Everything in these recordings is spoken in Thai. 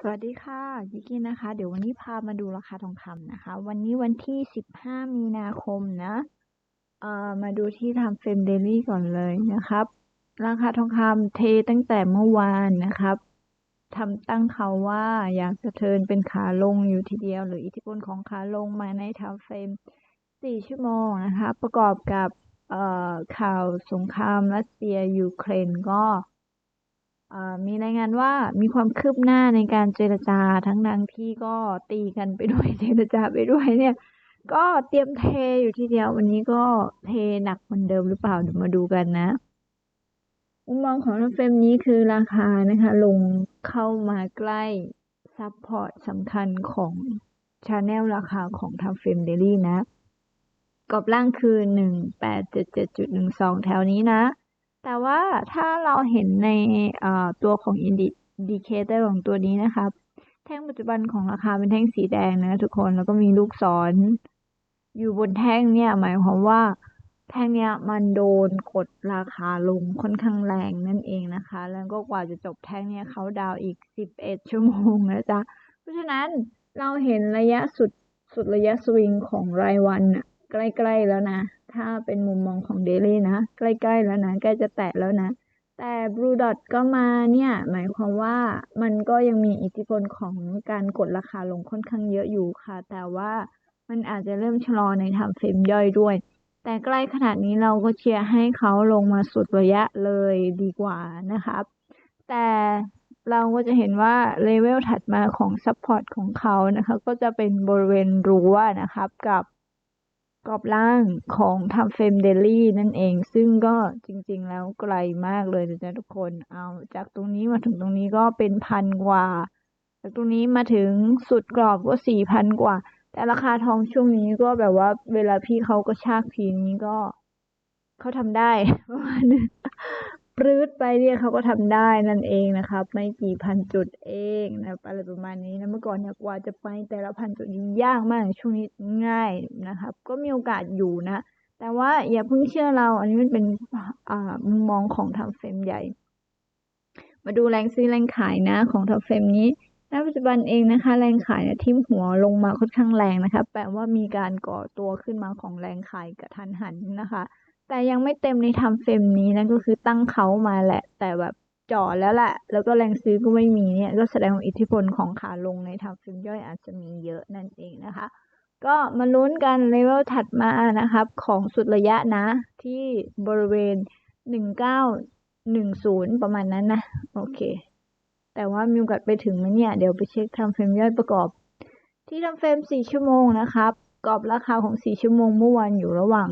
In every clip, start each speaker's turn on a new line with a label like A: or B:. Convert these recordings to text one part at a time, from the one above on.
A: สวัสดีค่ะยิกกี้นะคะ เดี๋ยววันนี้พามาดูราคาทองคำนะคะ วันนี้วันที่ 15 มีนาคมนะเอ่อมาดูที่ทำเฟรมเดลี่ก่อนเลยนะครับ ราคาทองคำเทตั้งแต่เมื่อวานนะครับทำตั้งเขาว่าอยากจะเทินเป็นขาลงอยู่ทีเดียว หรืออิทธิพลของขาลงมาในทำเฟรม 4 ชั่วโมงนะคะ ประกอบกับเอ่อข่าวสงครามรัสเซียยูเครนก็ มีรายงานว่ามีความคืบหน้าในการเจรจาทั้งนั้นที่ก็ตีกันไปด้วยเจรจาไปด้วยเนี่ย ก็เตรียมเทอยู่ทีเดียววันนี้ก็เทหนักเหมือนเดิมหรือเปล่าเดี๋ยวมาดูกันนะมุมมองของน้ำเฟรมนี้คือราคานะคะ ลงเข้ามาใกล้ซัพพอร์ตสำคัญของชาแนลราคาของทำเฟรมเดลี่นะกรอบล่างคือหนึ่งแปดเจ็ดเจ็ดจุดหนึ่งสองแถวนี้นะ แต่ว่าถ้าเราเห็นในตัวของอินดิเคเตอร์ของตัวนี้นะครับแท่งปัจจุบันของราคาเป็นแท่งสีแดงนะทุกคน แล้วก็มีลูกศรอยู่บนแท่งเนี่ย หมายความว่าแท่งเนี้ยมันโดนกดราคาลงค่อนข้างแรงนั่นเองนะคะ แล้วก็กว่าจะจบแท่งเนี้ยเขาดาวอีกสิบเอ็ดชั่วโมงนะจ๊ะ เพราะฉะนั้นเราเห็นระยะสุดสุดระยะสวิงของรายวันอะใกล้ ๆ แล้วนะ ถ้าเป็นมุมมองของเดลี่นะ ใกล้ ๆ แล้วนะ ใกล้จะแตะแล้วนะ แต่ Blue Dot ก็มาเนี่ย หมายความว่ามันก็ยังมีอิทธิพลของการกดราคาลงค่อนข้างเยอะอยู่ค่ะ แต่ว่ามันอาจจะเริ่มชะลอในทำเฟรมย่อยด้วย แต่ใกล้ขนาดนี้เราก็เชียร์ให้เขาลงมาสุดระยะเลยดีกว่านะครับ แต่เราก็จะเห็นว่าเลเวลถัดมาของซัพพอร์ตของเขานะคะก็จะเป็นบริเวณรั้วนะครับกับ กรอบล่างของทำเฟมเดลี่นั่นเอง ซึ่งก็จริง ๆ แล้วไกลมากเลยนะทุกคน เอาจากตรงนี้มาถึงตรงนี้ก็เป็นพันกว่า จากตรงนี้มาถึงสุดกรอบก็สี่พันกว่า แต่ราคาทองช่วงนี้ก็แบบว่าเวลาพี่เขาก็ชากทีนี้ก็เขาทำได้ประมาณนึง ปรื้ดไปเนี่ยเขาก็ทำได้นั่นเองนะครับ ไม่กี่พันจุดเองนะอะไรประมาณนี้นะเมื่อก่อนเนี่ยกว่าจะไปแต่ละพันจุดยากมากช่วงนี้ง่ายนะครับ ก็มีโอกาสอยู่นะ แต่ว่าอย่าเพิ่งเชื่อเรา อันนี้มันเป็นมุมมองของทำเฟรมใหญ่ มาดูแรงซื้อแรงขายนะของทำเฟรมนี้ณปัจจุบันเองนะคะ แรงขายเนี่ยทิ่มหัวลงมาค่อนข้างแรงนะคะแปลว่ามีการก่อตัวขึ้นมาของแรงขายกระทันหันนะคะ แต่ยังไม่เต็มในทำเฟรมนี้นั่นก็คือตั้งเขามาแหละ แต่แบบจ่อแล้วแหละ แล้วก็แรงซื้อก็ไม่มีเนี่ยก็แสดงอิทธิพลของขาลงในทำเฟรมย่อยอาจจะมีเยอะนั่นเองนะคะ ก็มาลุ้นกันเลเวลถัดมานะครับ ของสุดระยะนะ ที่บริเวณ 1910 ประมาณนั้นนะ โอเค แต่ว่ามีโอกาสไปถึงไหมเนี่ย เดี๋ยวไปเช็คทำเฟรมย่อยประกอบ ที่ทำเฟรม 4 ชั่วโมงนะครับกรอบราคาของ 4 ชั่วโมงเมื่อวานอยู่ระหว่าง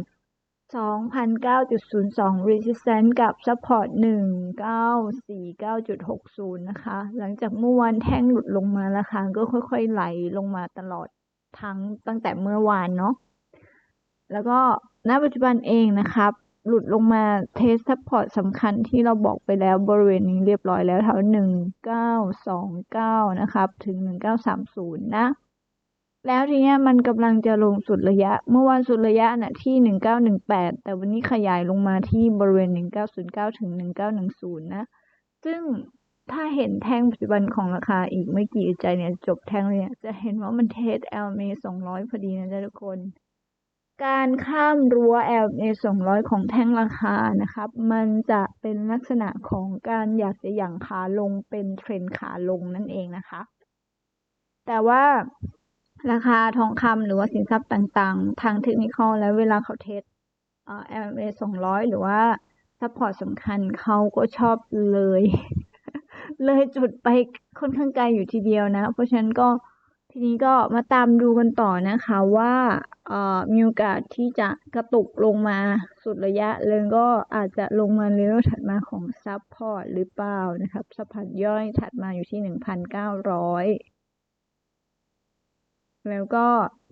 A: 2,009.02 resistance กับ support 1,949.60 นะคะ หลังจากเมื่อวานแท่งหลุดลงมาราคาก็ค่อยๆไหลลงมาตลอดทั้งตั้งแต่เมื่อวานเนาะ แล้วก็ณปัจจุบันเองนะครับ หลุดลงมาเทสซัพพอร์ตสำคัญที่เราบอกไปแล้วบริเวณนี้เรียบร้อยแล้วแถว1929 นะครับ ถึง 1930 นะ แล้วทีเนี้ยมันกำลังจะลงสุดระยะ เมื่อวานสุดระยะน่ะที่หนึ่งเก้าหนึ่งแปดแต่วันนี้ขยายลงมาที่บริเวณหนึ่งเก้าศูนย์เก้าถึงหนึ่งเก้าหนึ่งศูนย์นะ ซึ่งถ้าเห็นแท่งปัจจุบันของราคาอีกไม่กี่ใจเนี่ยจบแท่งเนี่ยจะเห็นว่ามันเทส LMA สองร้อยพอดีนะจ๊ะทุกคน การข้ามรั้ว LMA สองร้อยของแท่งราคานะครับ มันจะเป็นลักษณะของการอยากจะหยั่งขาลงเป็นเทรนขาลงนั่นเองนะคะ แต่ว่า ราคาทองคำหรือว่าสินทรัพย์ต่างๆ ทางเทคนิคแล้วเวลาเขาเทสเอ่อ MA สองร้อยหรือว่าซัพพอร์ตสำคัญเขาก็ชอบเลย เลยจุดไปค่อนข้างไกลอยู่ทีเดียวนะ เพราะฉะนั้นก็ทีนี้ก็มาตามดูกันต่อนะคะว่าเอ่อมีโอกาสที่จะกระตุกลงมาสุดระยะเลยก็อาจจะลงมาเลเวลถัดมาของซัพพอร์ตหรือเปล่านะครับซัพพอร์ตย่อยถัดมาอยู่ที่หนึ่งพันเก้าร้อย แล้วก็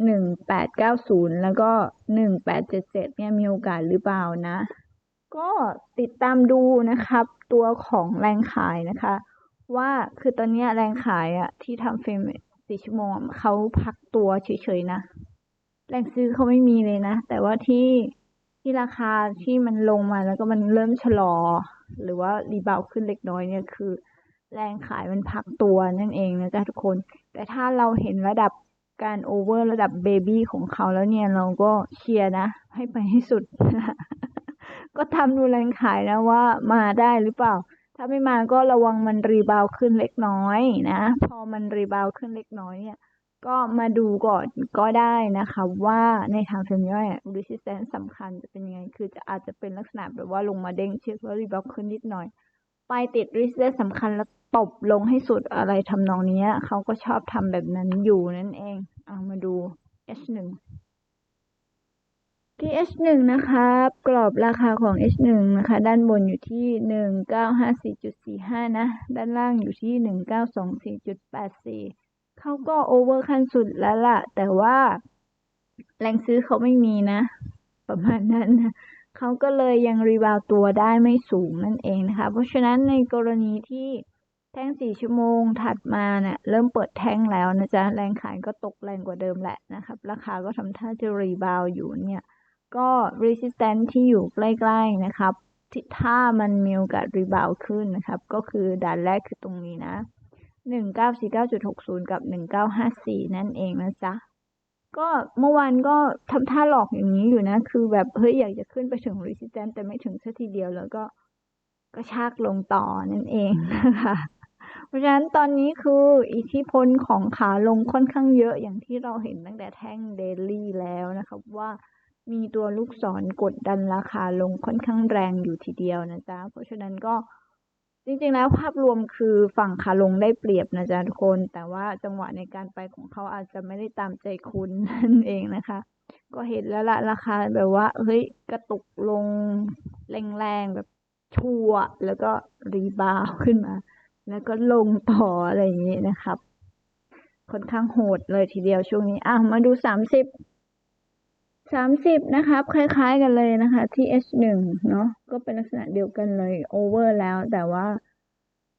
A: หนึ่งแปดเก้าศูนย์แล้วก็หนึ่งแปดเจ็ดเจ็ดเนี่ยมีโอกาสหรือเปล่านะ ก็ติดตามดูนะครับ ตัวของแรงขายนะคะ ว่าคือตอนนี้แรงขายอะที่ทำเฟรมสี่ชั่วโมงเขาพักตัวเฉยๆนะ แรงซื้อเขาไม่มีเลยนะ แต่ว่าที่ที่ราคาที่มันลงมาแล้วก็มันเริ่มชะลอ หรือว่ารีบาวขึ้นเล็กน้อยเนี่ยคือ แรงขายมันพักตัวนั่นเองนะจ๊ะทุกคน แต่ถ้าเราเห็นระดับ การโอเวอร์ระดับเบบี้ของเขาแล้วเนี่ยเราก็เชียร์นะ ให้ไปให้สุด ก็ทำดูแรงขายนะว่ามาได้หรือเปล่า ถ้าไม่มาก็ระวังมันรีบาวขึ้นเล็กน้อยนะ พอมันรีบาวขึ้นเล็กน้อยเนี่ย ก็มาดูก่อนก็ได้นะคะ ว่าในทางเฟรมย่อย resistance สำคัญจะเป็นยังไง คือจะอาจจะเป็นลักษณะแบบว่าลงมาเด้งเช็คแล้วรีบาวขึ้นนิดหน่อย ไปติด resistance สำคัญแล้ว ตบลงให้สุดอะไรทำนองนี้เขาก็ชอบทำแบบนั้นอยู่นั่นเอง เอามาดู H1 ที่ H1 นะคะกรอบราคาของ H1 นะคะ ด้านบนอยู่ที่ 1954.45 นะ ด้านล่างอยู่ที่ 1924.84 เขาก็โอเวอร์ขั้นสุดแล้วล่ะ แต่ว่าแรงซื้อเขาไม่มีนะ ประมาณนั้นนะเขาก็เลยยังรีบาวตัวได้ไม่สูงนั่นเองนะคะ เพราะฉะนั้นในกรณีที่ แท่งสี่ชั่วโมงถัดมาเนะ่ยเริ่มเปิดแท่งแล้วนะจ๊ะแรงขายก็ตกแรงกว่าเดิมแหละนะครับ ราคาก็ทำท่าจะรีบาวอยู่เนี่ย ก็ resistance ที่อยู่ใกล้ๆนะครับที่ถ้ามันมีโอกาสรีบาวขึ้นนะครับ ก็คือด่านแรกคือตรงนี้นะ1949.60 กับ 1954 นั่นเองนะจ๊ะ ก็เมื่อวานก็ทำท่าหลอกอย่างนี้อยู่นะ คือแบบเฮ้ยอยากจะขึ้นไปถึง resistance แต่ไม่ถึงสัทีเดียวแล้วก็กระชากลงต่อนั่นเองนะคะ ราะฉะนั้นตอนนี้คืออิทธิพลของขาลงค่อนข้างเยอะอย่างที่เราเห็นตั้งแต่แท่งเดลี่แล้วนะครับว่ามีตัวลูกศรกดดันราคาลงค่อนข้างแรงอยู่ทีเดียวนะจ๊ะ เพราะฉะนั้นก็จริงๆแล้วภาพรวมคือฝั่งขาลงได้เปรียบนะจ๊ะทุกคน แต่ว่าจังหวะในการไปของเขาอาจจะไม่ได้ตามใจคุณนั่นเองนะคะ ก็เห็นแล้วละราคาแบบว่าเฮ้ยกระตุกลงแรงๆแบบชัวแล้วก็รีบาวขึ้นมา แล้วก็ลงต่ออะไรอย่างนี้นะครับ ค่อนข้างโหดเลยทีเดียวช่วงนี้ อะ มาดูสามสิบสามสิบนะครับ คล้าย ๆ กันเลยนะคะ ที่ H หนึ่งเนาะก็เป็นลักษณะเดียวกันเลยโอเวอร์แล้ว แต่ว่า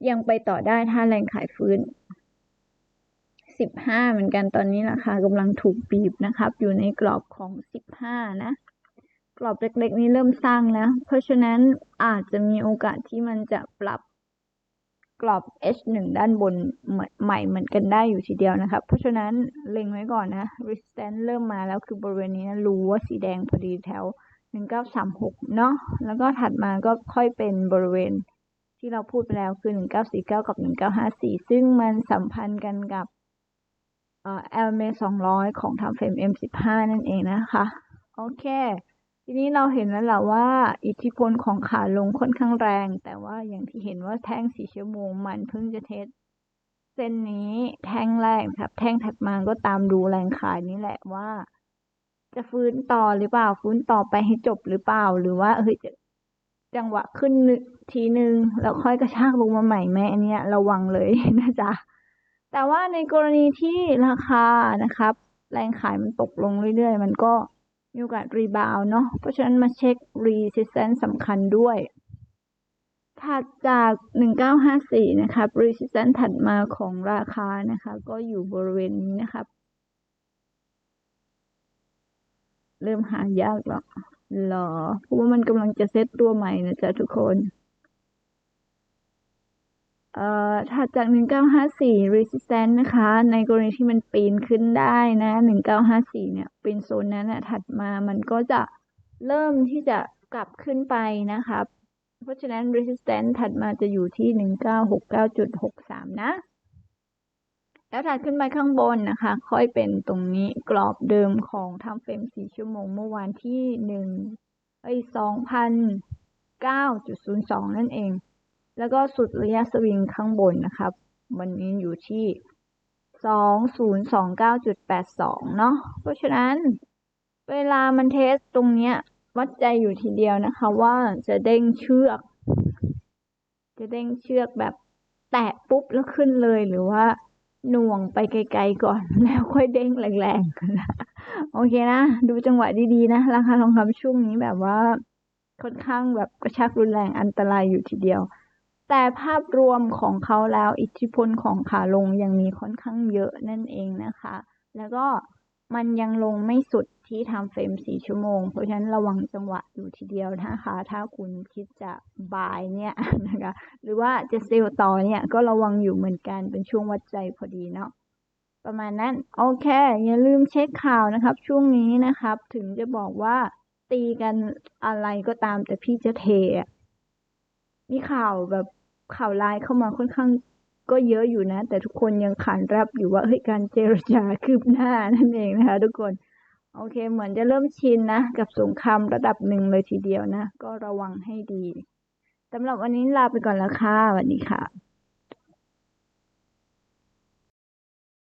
A: ยังไปต่อได้ถ้าแรงขายฟื้นสิบห้าเหมือนกันตอนนี้ราคากำลังถูกบีบนะครับ อยู่ในกรอบของสิบห้านะ กรอบเล็กๆนี้เริ่มสร้างแล้ว เพราะฉะนั้นอาจจะมีโอกาสที่มันจะปรับ กรอบ H1 ด้านบนใหม่เหมือนกันได้อยู่ทีเดียวนะครับ เพราะฉะนั้นเล็งไว้ก่อนนะ resistance เริ่มมาแล้วคือบริเวณนี้นะรู้ว่าสีแดงพอดีแถว 1936 เนาะแล้วก็ถัดมาก็ค่อยเป็นบริเวณที่เราพูดไปแล้วคือ 1949 กับ 1954 ซึ่งมันสัมพันธ์กันกับเอ่อ LMA 200 ของทางเฟรม M15 นั่นเองนะคะ โอเค ทีนี้เราเห็นแล้วแหละว่า อิทธิพลของขาลงค่อนข้างแรง แต่ว่าอย่างที่เห็นว่าแท่งสี่ชั่วโมงมันเพิ่งจะเทสเส้นนี้แท่งแรกครับ แท่งถัดมาก็ตามดูแรงขายนี่แหละว่า จะฟื้นต่อหรือเปล่า ฟื้นต่อไปให้จบหรือเปล่า หรือว่าเฮ้ยจะจังหวะขึ้นทีนึงแล้วค่อยกระชากลงมาใหม่ไหมอันนี้ระวังเลยนะจ๊ะแต่ว่าในกรณีที่ราคานะครับ แรงขายมันตกลงเรื่อยๆ มันก็ มีโอกาสรีบาวเนาะเพราะฉะนั้นมาเช็ครีสิสแตนซ์สำคัญด้วย ถัดจาก 1954 นะครับรีสิสแตนซ์ถัดมาของราคานะคะ ก็อยู่บริเวณนี้นะครับ เริ่มหายากหรอหรอเพราะว่ามันกำลังจะเซตตัวใหม่นะจ๊ะทุกคน เอ่อถัดจาก 1954 resistance นะคะ ในกรณีที่มันปีนขึ้นได้นะ 1954 เนี่ยเป็นโซนนั้นนะถัดมามันก็จะเริ่มที่จะกลับขึ้นไปนะครับเพราะฉะนั้น resistance ถัดมาจะอยู่ที่ 1969.63 นะ แล้วถัดขึ้นไปข้างบนนะคะ ค่อยเป็นตรงนี้กรอบเดิมของทำเฟรม 4 ชั่วโมงเมื่อวานที่1ไอ้2,009.02 นั่นเอง แล้วก็สุดระยะสวิงข้างบนนะครับ วันนี้อยู่ที่สองศูนย์สองเก้าจุดแปดสองเนาะ เพราะฉะนั้นเวลามันเทสตรงเนี้ย วัดใจอยู่ทีเดียวนะคะว่าจะเด้งเชือก จะเด้งเชือกแบบแตะปุ๊บแล้วขึ้นเลยหรือว่าหน่วงไปไกลๆก่อนแล้วค่อยเด้งแรงๆนะโอเคนะ ดูจังหวะดีๆนะ ราคาทองคำช่วงนี้แบบว่าค่อนข้างแบบกระชักรุนแรงอันตรายอยู่ทีเดียว แต่ภาพรวมของเขาแล้วอิทธิพลของขาลงยังมีค่อนข้างเยอะนั่นเองนะคะ แล้วก็มันยังลงไม่สุดที่ทำเฟรมสี่ชั่วโมง เพราะฉะนั้นระวังจังหวะอยู่ทีเดียวนะคะ ถ้าคุณคิดจะบายเนี่ยนะคะ หรือว่าจะเซลล์ต่อเนี่ยก็ระวังอยู่เหมือนกันเป็นช่วงวัดใจพอดีเนาะประมาณนั้น โอเค อย่าลืมเช็คข่าวนะครับ ช่วงนี้นะครับ ถึงจะบอกว่าตีกันอะไรก็ตามแต่พี่จะเทมีข่าวแบบ ข่าวร้ายเข้ามาค่อนข้างก็เยอะอยู่นะ แต่ทุกคนยังขานรับอยู่ว่าเฮ้ยการเจรจาคืบหน้านั่นเองนะคะ ทุกคน โอเค เหมือนจะเริ่มชินนะ กับสงครามระดับหนึ่งเลยทีเดียวนะ ก็ระวังให้ดีสำหรับวันนี้ลาไปก่อนแล้วค่ะสวัสดีค่ะ